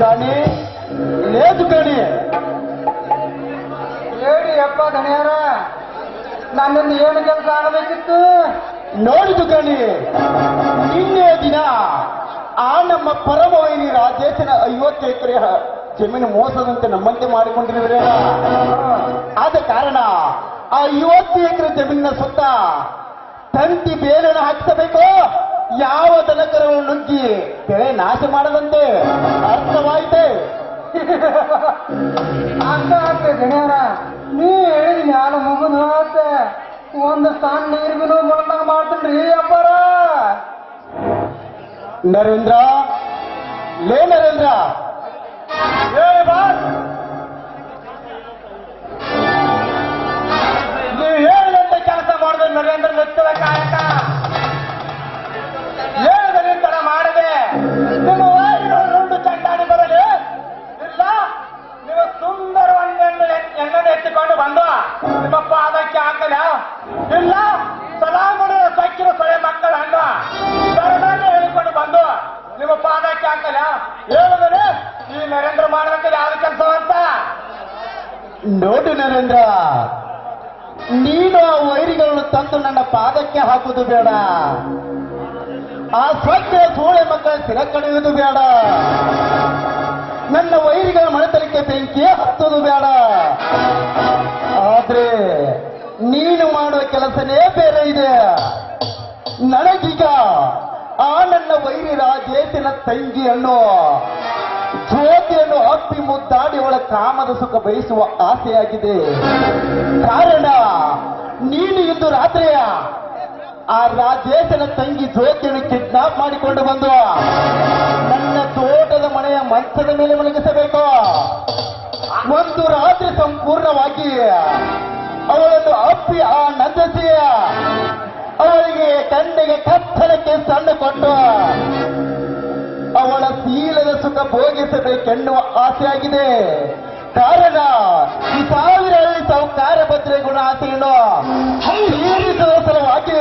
ದುಕಾಣಿ లేదు కానీ ಹೇಳಿ ಅಪ್ಪ ದಣಿಯಾರ ನನ್ನಿಂದ ಏನು ಕೆಲಸ ಆಗಬೇಕಿತ್ತು? ನೋಡಿ ದುಕಾಣಿ ನಿನ್ನೆ ದಿನ ಆ ನಮ್ಮ ಪರಮ ವೈರಿ ರಾಜೇಶನ ಐವತ್ತು ಎಕರೆ ಜಮೀನು ಮೋಸದಂತೆ ನಮ್ಮಂತೆ ಮಾಡಿಕೊಂಡಿರುವ ಆದ ಕಾರಣ ಆ ಐವತ್ತು ಎಕರೆ ಜಮೀನಿನ ಸುತ್ತ ತಂತಿ ಬೇಲನ್ನು ಹಾಕಿಸಬೇಕು. ಯಾವ ದನಕರವನ್ನು ನುಗ್ಗಿ ಬೆಳೆ ನಾಶ ಮಾಡದಂತೆ ಅರ್ಥವಾಯಿತೆ? ಅಂತ ಆಗ್ತದೆ ಗಣ್ಯಾರ ನೀ ಹೇಳಿದ ನಾನು ಮುಗಿದು ಒಂದು ಸಣ್ಣ ನೀರಿಗೂ ಮುಳಂದಾಗ ಮಾಡ್ತೀನಿ ಅಪ್ಪಾರ. ನರೇಂದ್ರ ಲೇ ನರೇಂದ್ರ. ಹೇಳಿ ಬಾಸ್ ಪಾದಕ್ಕೆ ಹಾಕಲ ಹೇಳಿದರೆ ಈ ನರೇಂದ್ರ ಮಾಡಬೇಕಲ್ಲ ಯಾವ ಕೆಲಸ ಅಂತ ನೋಡು ನರೇಂದ್ರ, ನೀನು ಆ ವೈರಿಗಳನ್ನು ತಂದು ನನ್ನ ಪಾದಕ್ಕೆ ಹಾಕುವುದು ಬೇಡ. ಆ ಸ್ವಚ್ಛ ಸೂಳೆ ಮಕ್ಕಳ ಸಿರ ಕಡಿಯುವುದು ಬೇಡ. ನನ್ನ ವೈರಿಗಳ ಮನೆತನಕ್ಕೆ ಬೆಂಕಿ ಹತ್ತುವುದು ಬೇಡ. ಆದ್ರೆ ನೀನು ಮಾಡುವ ಕೆಲಸನೇ ಬೇರೆ ಇದೆ. ನನಗೀಗ ಆ ನನ್ನ ವೈರಿ ರಾಜೇಶನ ತಂಗಿಯನ್ನು ಜ್ಯೋತಿಯನ್ನು ಅಪ್ಪಿ ಮುದ್ದಾಡಿ ಅವಳ ಕಾಮದ ಸುಖ ಬಯಸುವ ಆಸೆಯಾಗಿದೆ. ಕಾರಣ, ನೀನು ಇಂದು ರಾತ್ರಿಯ ಆ ರಾಜೇಶನ ತಂಗಿ ಜ್ಯೋತಿಯನ್ನು ಕಿಡ್ನಾಪ್ ಮಾಡಿಕೊಂಡು ಬಂದು ನನ್ನ ತೋಟದ ಮನೆಯ ಮಂಚದ ಮೇಲೆ ಮಲಗಿಸಬೇಕು. ಒಂದು ರಾತ್ರಿ ಸಂಪೂರ್ಣವಾಗಿ ಅವಳನ್ನು ಅಪ್ಪಿ ಆ ನಂದಿಸಿ ಅವಳಿಗೆ ಕಂಡಿಗೆ ಕತ್ತಲಕ್ಕೆ ಸಣ್ಣ ಕೊಟ್ಟು ಅವಳ ಸೀಲದ ಸುಖ ಭೋಗಿಸಬೇಕೆನ್ನುವ ಆಸೆಯಾಗಿದೆ. ಕಾರಣ, ಈ ಸಾವಿರ ಹಳ್ಳಿ ಸಾಹುಕಾರ ಭದ್ರೆ ಗುಣ ಆಸೆಯನ್ನು ತೀರಿಸುವ ಸಲುವಾಗಿ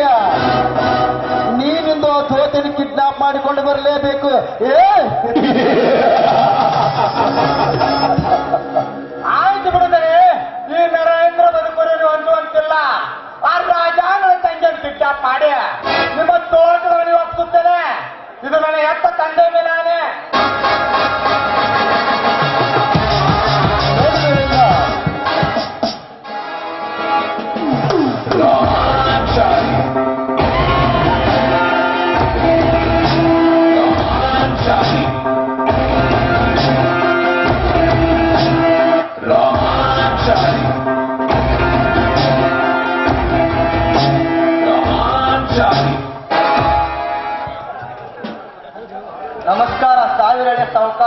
ನೀನಿಂದು ಧೋತಿನ ಕಿಡ್ನಾಪ್ ಮಾಡಿಕೊಂಡು ಬರಲೇಬೇಕು. ಏ! ತಂಗಿಯನ್ನು ಕಿಡ್ನಾಪ್ ಮಾಡಿ. ನಿಮ್ಮ ತೋಟದ ಮನೆ ಒಪ್ಪಿಸುತ್ತೇನೆ ಇದು ನನ್ನ ಎತ್ತ ತಂದೆ ಮೇಲೆ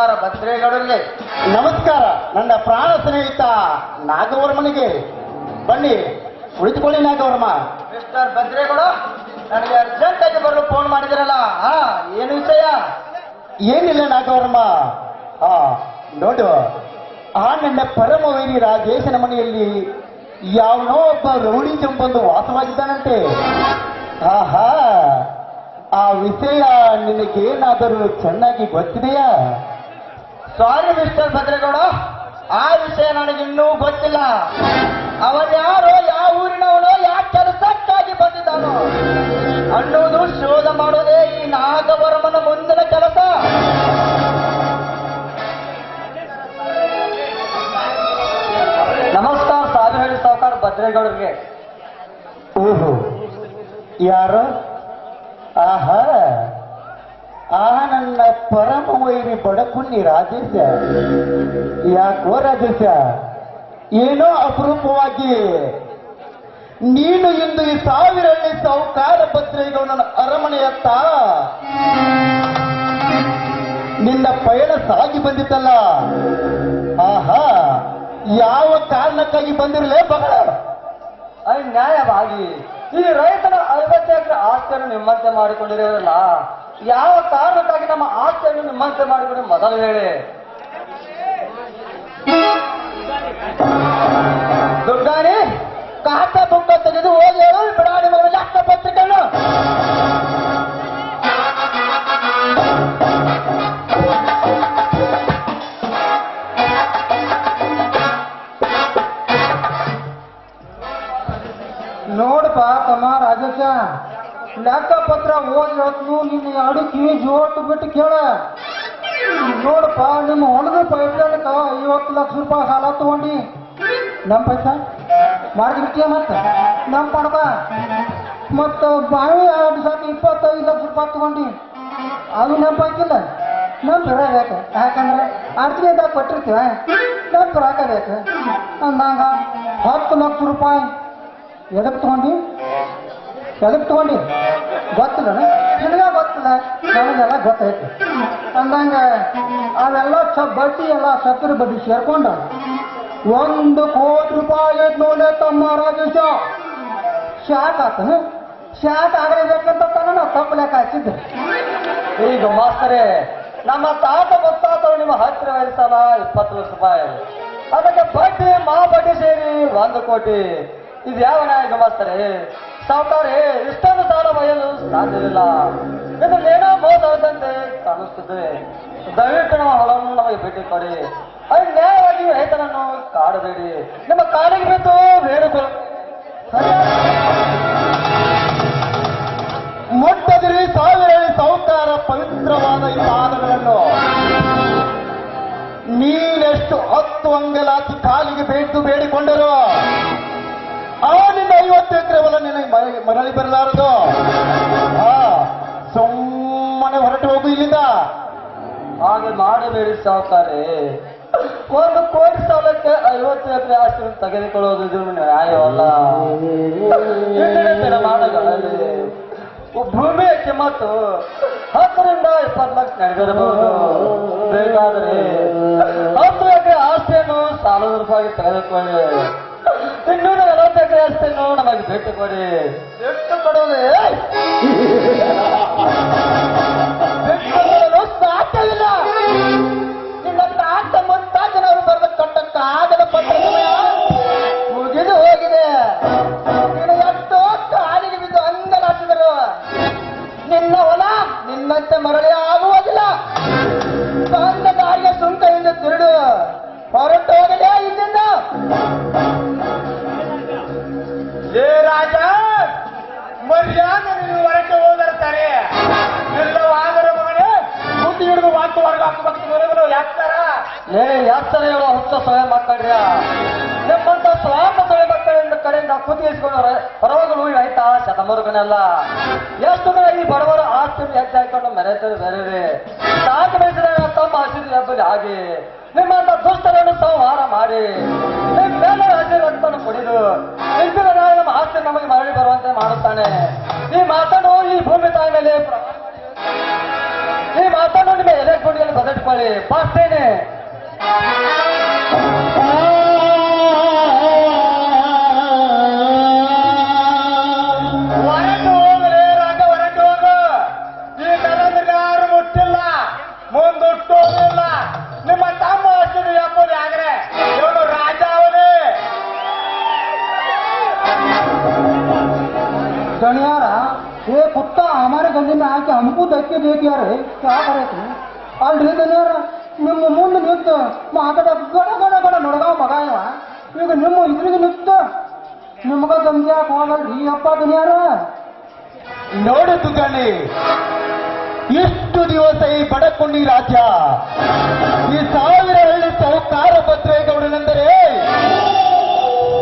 ಸಾಹುಕಾರ ಭದ್ರೇಗೌಡರಿಗೆ. ನಮಸ್ಕಾರ ನನ್ನ ಪ್ರಾಣ ಸ್ನೇಹಿತ ನಾಗವರ್ಮನಿಗೆ. ಬನ್ನಿ ಉಳಿದುಕೊಳ್ಳಿ ನಾಗವರ್ಮ. ಮಿಸ್ಟರ್ ಭದ್ರೇಗೌಡ ನನಗೆ ಅರ್ಜೆಂಟ್ ಆಗಿ ಬರಲು ಫೋನ್ ಮಾಡಿದಿರಲ್ಲ ಹಾ ಏನು ವಿಷಯ? ಏನಿಲ್ಲ ನಾಗವರ್ಮ. ಆ ನೋಡು ಆ ನನ್ನ ಪರಮ ವೈರಿ ರಾಜೇಶನ ಮನೆಯಲ್ಲಿ ಯಾವನೋ ಒಬ್ಬ ರೌಡಿ ಜಂಬಂದು ವಾಸವಾಗಿದ್ದಾನಂತೆ. ಆಹಾ ಆ ವಿಷಯ ನಿನಗೇನಾದರೂ ಚೆನ್ನಾಗಿ ಗೊತ್ತಿದೆಯಾ? ಸಾರಿ ಮಿಸ್ಟರ್ ಭದ್ರೇಗೌಡ ಆ ವಿಷಯ ನನಗಿನ್ನೂ ಗೊತ್ತಿಲ್ಲ. ಅವನ್ಯಾರೋ ಯಾವ ಊರಿನವನೋ ಯಾವ ಕೆಲಸಕ್ಕಾಗಿ ಬಂದಿದ್ದಾನೋ. ಅನ್ನುವುದು ಶೋಧ ಮಾಡೋದೇ ಈ ನಾಗವರಮನ ಮುಂದಿನ ಕೆಲಸ. ನಮಸ್ಕಾರ ಸಾವಿರ ಸಾವುಕಾರ ಭದ್ರೇಗೌಡರಿಗೆ. ಓಹೋ. ಯಾರು? ಆಹಾ. ನನ್ನ ಪರಮ ವೈರಿ ಬಡಕುನ್ನಿ ರಾಜೇಶ. ಯಾಕೋ ರಾಜೇಶ, ಏನೋ ಅಪರೂಪವಾಗಿ ನೀನು ಇಂದು ಈ ಸಾವಿರಳ್ಳಿ ಸಾಹುಕಾರ ಭದ್ರೇಗೌಡನ ಅರಮನೆಯತ್ತ ನಿನ್ನ ಪಯಣ ಸಾಗಿ ಬಂದಿತ್ತಲ್ಲ. ಆಹಾ, ಯಾವ ಕಾರಣಕ್ಕಾಗಿ ಬಂದಿರಲೇ ಬಗಳ ಅನ್ಯಾಯವಾಗಿ ನ್ಯಾಯವಾಗಿ ಈ ರೈತನ ಐವತ್ತು ಆಸ್ತಿಯನ್ನು ನಿಮ್ಮಂತೆ ಮಾಡಿಕೊಂಡಿರೋದಿಲ್ಲ ಯಾವ ಕಾರಣಕ್ಕಾಗಿ ನಮ್ಮ ಆಸೆಯನ್ನು ನಿಮ್ಮಂತೆ ಮಾಡಿದ್ರು? ಮೊದಲು ಹೇಳಿ. ದುರ್ಗಾಣಿ ಕಾಟ ಬುಕ್ಕ ತೆಗೆದು ಓದಿ ಹೇಳು ಬಿಡಾಡಿ ಮಗನಲ್ಲಿ ಅಕ್ಕ ಪತ್ರಿಕೆಗಳು ನೋಡಪ್ಪ ತಮ್ಮ ರಾಜೇಶ ಲೆಕ್ಕ ಪತ್ರ ಓದಿ ಹೇಳ್ತು ನಿನ್ನ ಎರಡು ಕಿವಿ ಜೋಟ್ ಬಿಟ್ಟು ಕೇಳ. ನೋಡಪ್ಪ, ನಿಮ್ಮ ಹೊಣದ ಪೈಪ್ಲೈನ್ಕ ಐವತ್ತು ಲಕ್ಷ ರೂಪಾಯಿ ಸಾಲ ತಗೊಂಡಿ. ನಮ್ಮ ಪೈಸಾ? ಮಾಡಿಬಿಟ್ಟಿಯ ಮತ್ತೆ? ನಮ್ಮ ಪಣಕ ಮತ್ತು ಬಾವಿ ಆಡ್ಸಕ್ಕೆ ಇಪ್ಪತ್ತೈದು ಲಕ್ಷ ರೂಪಾಯಿ ತಗೊಂಡಿ. ಅದು ನೆನಪಾಕಿಲ್ಲ ನಮ್ಮ ಯಾಕೆ ಯಾಕಂದ್ರೆ ಅರ್ಜಿದಾಗ ಕೊಟ್ಟಿರ್ತೀವ? ನಮ್ಮ ಬೇಕು. ಅಂದಾಗ ಹತ್ತು ಲಕ್ಷ ರೂಪಾಯಿ ಎದಕ್ಕೆ ತಗೊಂಡಿ? ಎದಕ್ಕೆ ತಗೊಂಡಿ ಗೊತ್ತಿಲ್ಲ ನಿನಗ ಗೊತ್ತಿಲ್ಲ ನನಗೆಲ್ಲ ಗೊತ್ತೈತಿ. ಅಂದಂಗ, ಅವೆಲ್ಲ ಸ ಬಡ್ಡಿ ಎಲ್ಲ ಸಕ್ಕರೆ ಬಡ್ಡಿ ಸೇರ್ಕೊಂಡ. ಒಂದು ಕೋಟಿ ರೂಪಾಯಿ ನೋಡ ತಮ್ಮ ರಾಜೇಶ. ಶಾಕ್ ಆತನು? ಶಾಕ್ ಆಗಲೇಬೇಕಂತ ತಾನ ತಪ್ಪು ಲೆಕ್ಕ ಹಾಕಿದ್ದೆ. ಈಗ ಮಾಸ್ತರೇ ನಮ್ಮ ತಾತ ಗೊತ್ತಾತ ನಿಮ್ಮ ಹತ್ತಿರ ವಯಸ್ಸಲ್ಲ ಇಪ್ಪತ್ತು ಲಕ್ಷ ರೂಪಾಯಿ. ಅದಕ್ಕೆ ಬಡ್ಡಿ, ಮಾ ಬಡ್ಡಿ ಸೇರಿ ಒಂದು ಕೋಟಿ. ಇದು ಯಾವ ನ್ಯಾಯ ಮಾಸ್ತರೇ ಸಾವುಕಾರಿ ಇಷ್ಟೊಂದು ಸಾಲ ಒಯ್ಯಲು ಸಾಧ್ಯವಿಲ್ಲ. ಏನೋ ಮೋಸ ಆದಂತೆ ಕಾಣಿಸ್ತದೆ ದಯವಿಟ್ಟು ನಮ್ಮ ಹೊಲವನ್ನು ನಮಗೆ ಭೇಟಿ ಕೊಡಿ. ಅದು ನ್ಯಾಯವಾಗಿ ರೈತನನ್ನು ಕಾಡಬೇಡಿ. ನಿಮ್ಮ ಕಾಲಿಗೆ ಬಿದ್ದು ಬೇಡಿಕೊಳ್ಳ ಮುಟ್ಟದಿರಿ ಸಾವಿರ ಸೌಕಾರ ಪವಿತ್ರವಾದ ಈ ಪಾದಗಳನ್ನು. ನೀನೆಷ್ಟು ಹತ್ತು ಅಂಗಲಾತಿ ಕಾಲಿಗೆ ಬೇಡ್ದು ಬೇಡಿಕೊಂಡರು. ಐವತ್ತು ಎಕರೆ ಹೊಲ ನಿನಗೆ ಮರಳಿ ಬರಲಾರದು. ಸುಮ್ಮನೆ ಹೊರಟು ಹೋಗು ಇಲ್ಲಿಂದ. ಹಾಗೆ ಮಾಡಬೇಡಿ ಸಾವುಕಾರೆ. ಒಂದು ಕೋಟಿ ಸಾಲಕ್ಕೆ ಐವತ್ತು ಎಕರೆ ಆಸ್ತಿ ತೆಗೆದುಕೊಳ್ಳೋದು ಇದು ನ್ಯಾಯವಲ್ಲ. ಮಾಡಗಳಲ್ಲಿ ಭೂಮಿಯ ಕಿಮ್ಮತ್ತು ಹತ್ತರಿಂದ ಇಪ್ಪತ್ನಾಲ್ಕು ನಡೆದಿರಬಹುದು ಬೇಕಾದರೆ ಹತ್ತು ಎಕರೆ ಆಸ್ತಿಯನ್ನು ಸಾಲದ ರೂಪಾಯಿ ತೆಗೆದುಕೊಳ್ಳಿ. ಇನ್ನೂರ ನಲವತ್ತು ಎಕರೆ ಅಷ್ಟೇ ನಮಗೆ ಭೇಟಿ ಕೊಡಿ. ಭೇಟಿ ಕೊಡೋದೇ ನೀವು ಹೊರಟು ಹೋಗಿರ್ತಾರೆ ಇಲ್ಲವಾದರೆ ಮಗನೇ ಹಿಡಿದು ವಾಂತು ಹೊರಗೆ ಯಾಕ್ತಾರ ಏ ಹೇಳೋ ಹೊತ್ತ ಸ್ವಯಂ ಮಕ್ಕಳ್ಯ ನಿಮ್ಮಂತ ಸ್ವಾರ್ಥ ಕಡೆ ಮಕ್ಕಳಿಂದ ಕಡೆಯಿಂದ ಕುದಿಸ್ಕೊಂಡು ಹೊರವಾಗಲು ಆಯ್ತಾ? ಶತಮರುಗನಲ್ಲ. ಎಷ್ಟು ಈ ಬಡವರ ಆಸ್ತಿ ಮೆರೆತರು ಬೇರೆ ಸಾಕು ತಮ್ಮ ಆಶೀರ್ವಾದ ಹಬ್ಬದ ಹಾಗೆ ನಿಮ್ಮಂತ ದುಷ್ಟರನ್ನು ಸಂಹಾರ ಮಾಡಿ. ನಿಮ್ಮೆಲ್ಲ ರಾಜ್ಯ ರಕ್ತವನ್ನು ಕುಡಿದು. ಆಸ್ತಿ ನಮಗೆ ಮರಳಿ ಬರುವಂತೆ ಮಾಡುತ್ತಾನೆ ಈ ಮಾತನ್ನು ಈ ಭೂಮಿ ತಾಯಿ ಮೇಲೆ ಪ್ರಮಾಣ ಮಾಡಿ ಈ ಮಾತನ್ನು ನಿಮ್ಮ ಎಲೆ ಗುಂಡಿಯಲ್ಲಿ ಬದಲಿಟ್ಕೊಳ್ಳಿ ಬಾಸ್ತೇನೆ ಧಕ್ಕೆ ಬೇಕಾರೆ ಸಾಕಾರೈತಿ ಅಲ್ರಿ ದನಿಯವ್ರ ನಿಮ್ಮ ಮುಂದೆ ನಿಂತು ಮಾತಾಡ ಗಡ ಗಡ ಗಡ ನಡಗ ಮಗ ಇವ. ಈಗ ನಿಮ್ಮ ಇದ್ರಿಗೆ ನಿಂತು ನಿಮ್ಗ ಗಂಜಾಕ್ ಹೋಗಲ್ರಿ ಅಪ್ಪ ದನಿಯಾರ. ನೋಡು ಕಣ್ಣಿ ಎಷ್ಟು ದಿವಸ ಈ ಬಡಕೊಂಡಿ ರಾಜ್ಯ ಈ ಸಾವಿರ ಹಳ್ಳಿ ಸೌಕಾರ ಭದ್ರೇಗೌಡನೆಂದರೆ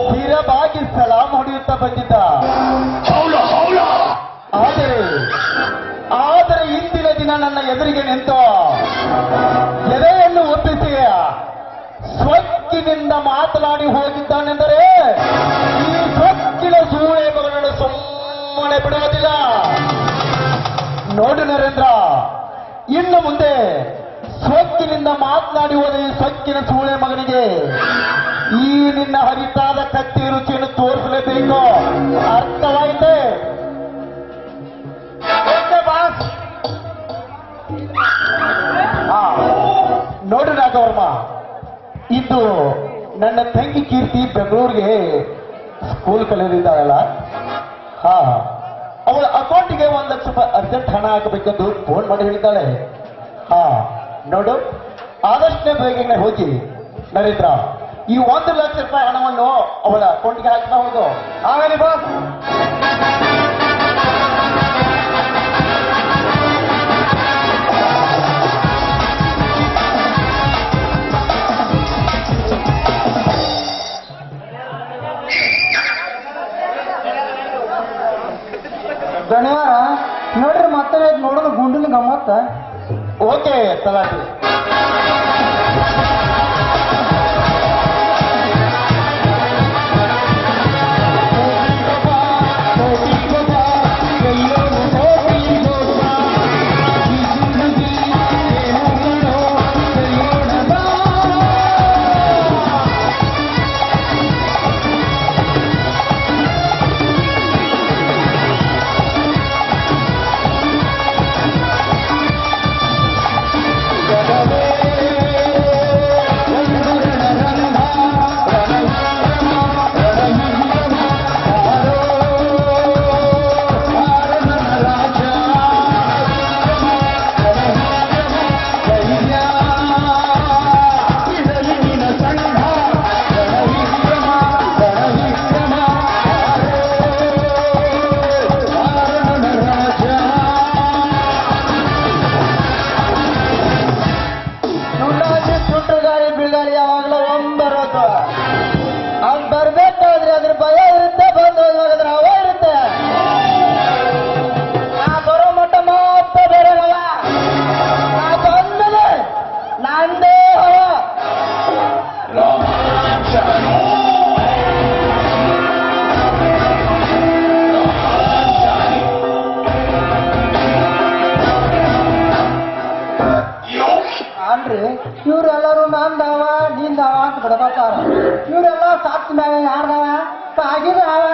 ಸ್ಥಿರವಾಗಿ ಸಲಾಂ ಹೊಡೆಯುತ್ತಾ ಬಂದಿದ್ದ. ಆದರೆ ಆದರೆ ಇಂದಿನ ದಿನ ನನ್ನ ಎದುರಿಗೆ ನಿಂತು ಎದೆಯನ್ನು ಒಪ್ಪಿಸಿ ಸ್ವಕ್ಕಿನಿಂದ ಮಾತನಾಡಿ ಹೋಗಿದ್ದಾನೆಂದರೆ ಈ ಸ್ವಕ್ಕಿನ ಸೂಳೆ ಮಗಳನ್ನು ಸುಮ್ಮನೆ ಬಿಡುವುದಿಲ್ಲ. ನೋಡಿ ನರೇಂದ್ರ, ಇನ್ನು ಮುಂದೆ ಸ್ವಕ್ಕಿನಿಂದ ಮಾತನಾಡಿ ಹೋದ ಈ ಸ್ವಕ್ಕಿನ ಸೂಳೆ ಮಗನಿಗೆ ಈ ನಿನ್ನ ಹರಿತಾದ ಕತ್ತಿ ರುಚಿಯನ್ನು ತೋರಿಸಲೇಬೇಕು. ಅರ್ಥವಾಯಿತೆ? ಓಕೆ ಬಾಸ್ ಹಾ ನೋಡು ರಾಘವರ್ಮ, ಇದು ನನ್ನ ತಂಗಿ ಕೀರ್ತಿ ಬೆಂಗಳೂರಿಗೆ ಸ್ಕೂಲ್ ಕಲಿಯೋದಿದ್ದಾಳಲ್ಲ? ಹಾ, ಅವಳ ಅಕೌಂಟಿಗೆ ಒಂದ್ ಲಕ್ಷ ರೂಪಾಯಿ ಅರ್ಜೆಂಟ್ ಹಣ ಹಾಕಬೇಕೆಂದು ಫೋನ್ ಮಾಡಿ ಹೇಳಿದ್ದಾಳೆ. ಹಾ, ನೋಡು ಆದಷ್ಟೇ ಬೇಗನೆ ಹೋಗಿ, ನರೇಂದ್ರ, ಈ ಒಂದು ಲಕ್ಷ ರೂಪಾಯಿ ಹಣವನ್ನು ಅವಳ ಅಕೌಂಟ್ಗೆ ಹಾಕ್ತಾ ಹೋಗು. ಆಮೇಲೆ ಬಾಸ್ Tá Father. ನಡ್ಕೋತಾರ ಇವರೆಲ್ಲ ಸತ್ ಮೇಲೆ ಯಾರ್ದಾವ ತಾಗಿದಾವ